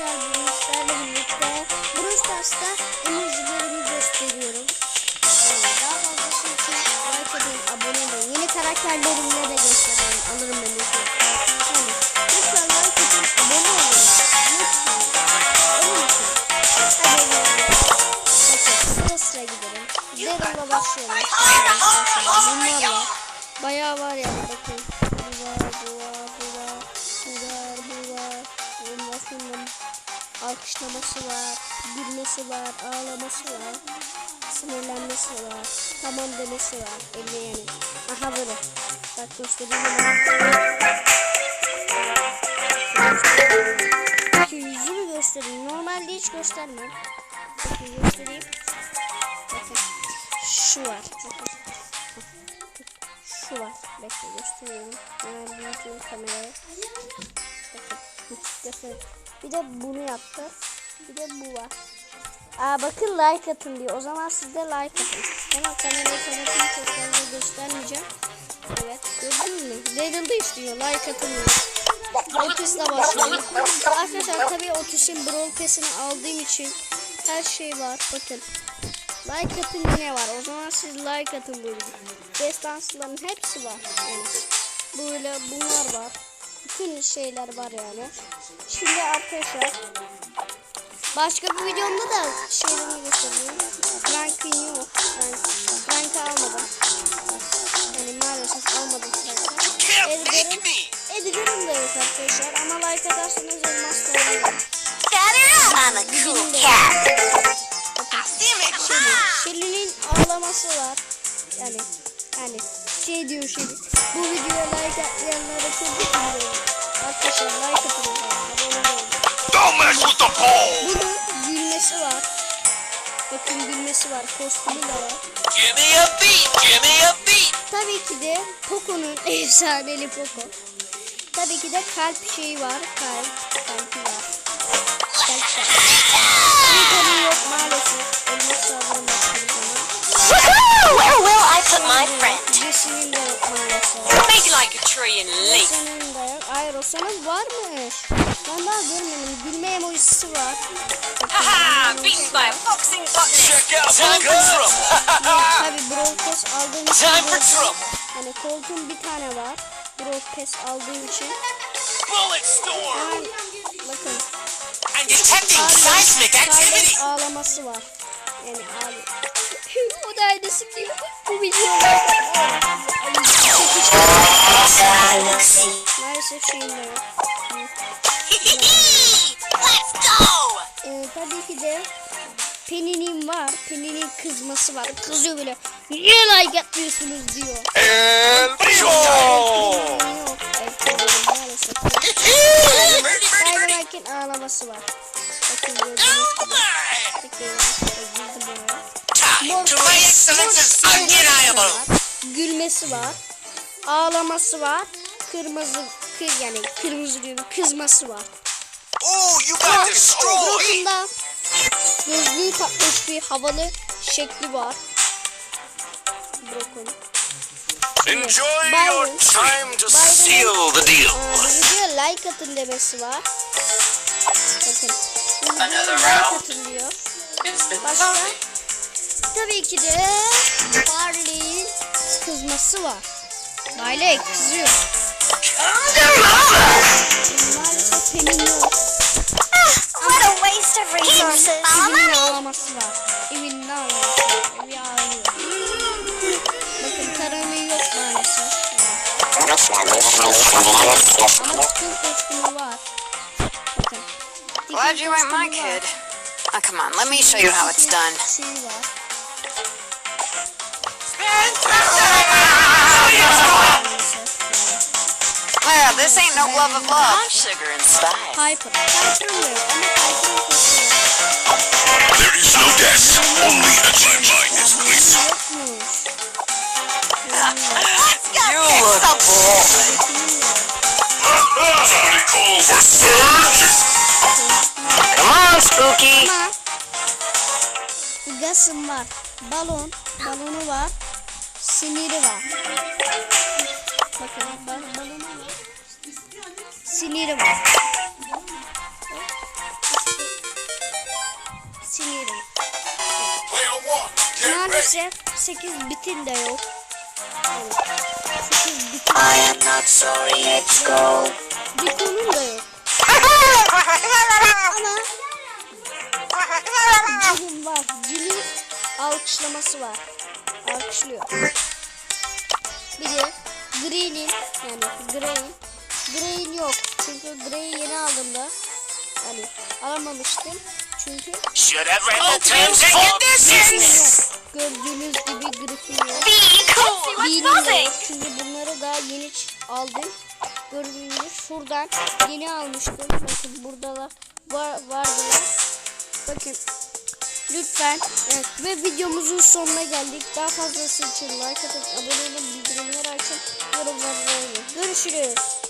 arkadaşlar sizlerle birlikte Brawl Stars'ta emojilerimi gösteriyorum. Yani daha fazlası için like edin, abone olun. Yeni karakterlerimle de gösteriyorum. Alırım ben de. Yani lütfen like abone olun. İçin. Hadi. Bakın sıra sıra gidelim. Başlayalım. Bunlarla. Bayağı var yani bakın. Alkışlaması var. Gülmesi var, ağlaması var. Sinirlenmesi var. Tamam demesi var. Elli yani. Aha böyle. Bak göstereyim. Bakın yüzümü göstereyim. Normalde hiç göstermem. Bakın göstereyim. Bakın. Şu var. Bakın. Şu var. Bekle gösteriyorum. Hemen büyüteyim kamerayı. Göstereyim. Bir de bunu yaptı. Bir de bu var. Aa bakın like atın diyor. O zaman siz de like atın. Tamam kamerayı kapatayım. Fazla göstermeyeceğim. Evet. Gördünüz mü? Daryl da istiyor. Like atın diyor. Otis'le başlayalım. Arkadaşlar tabii Otis'in Brawl Pass'ini aldığım için her şey var. Bakın. Like atın yine var. O zaman siz like atın böyle. Destansların hepsi var. Yani böyle bunlar var. Bütün şeyler var yani. Şimdi arkadaşlar başka bir videomda da şeylerini göstereyim. Frank'ın yok. Frank, Frank'ı almadım. Yani maalesef almadım. Edgar'ın Edgar'ın da yok arkadaşlar ama like atarsanız da alırım. I'm a cool cat. Şeli. Şeli'nin ağlaması var. Yani yani şey diyor Şeli. Bu videoya like atlayanlara çok üzülüyorum. Arkadaşlar like atın. Don't mess with the pole! Bunun gülmesi var. Bakın gülmesi var. Kostümü de var. Give me a beat, give me a beat. Tabii ki de Poco'nun efsaneli Poco. Tabii ki de kalp şeyi var. Kalp. Kalpi var. Kalp var. Nico'nun yok maalesef. Elmas zaman. Woohoo! Where will I put my friend? Jesse'nin de yok maalesef. Make like a tree and leaf. Rosa'nın da yok. Ay Rosa'nın varmış. Ben daha görmedim. Gülme emojisi var. Haha! Beaten by a boxing botnet. Check out my. Tabii Brawl Pass aldığım için. Time for trouble. Hani koltuğum bir tane var. Pass aldığım için. Bullet storm. Bakın. I'm detecting seismic activity. Ağlaması var. Yani ağlıyor. o da aynısı diyor. Bu videoda. Maalesef şeyim de yok. Let's go! Ee, tabii ki de Penny'nin var. Penny'nin kızması var. Kızıyor böyle. Niye like atmıyorsunuz diyor. Evet, maalesef. Spider-Man'in ağlaması var. Bakın gördüğünüz gibi. My excellences undeniable. Gülmesi var. Ağlaması var. Kırmızı kır yani kırmızı diyorum kızması var. Oh, you got destroyed. Burasında gözlüğü takmış bir havalı şekli var. Broken. Enjoy Byron. your time to seal the deal. bu videoya like atın demesi var. Bakın. Another like round. atın diyor. Başka? Tabii ki de kızması var. Barley kızıyor. Maalesef Penny yok. What a waste of resources. Evinin ağlaması var. Evinin ağlaması var. Evi ağlıyor. Bakın karanlığı yok maalesef. Ama kız kostümü var. Bakın. Glad you my kid. Oh, come on, let me show you how it's done. Well, this ain't no love of love. sugar and spice. Piper. There is no death, only a my mind is clear. You look bored. Somebody call for surge. Come on, Spooky. Gas'ım var. Balon. Balonu var. Siniri var. Bakın bak. Siniri var. Siniri. Maalesef 8 bitin de yok. Evet. 8 bitin. I am not sorry, let's go. Bitonun da yok. Ama Cilin alkışlaması var. Alkışlıyor. Bir de Green'in yani Grey'in Grey'in yok. Çünkü Grey'i yeni aldığımda yani alamamıştım. Çünkü yok. Gördüğünüz gibi Griffin yok. Be cool. Bean'in What's de buzzing? yok. Çünkü bunları daha yeni aldım. Gördüğünüz gibi şuradan yeni almıştım. Bakın burada da var, vardılar. Bakın lütfen evet, ve videomuzun sonuna geldik. Daha fazlası için like atıp abone olun, bildirimleri açın, yorumları beğenin. Görüşürüz.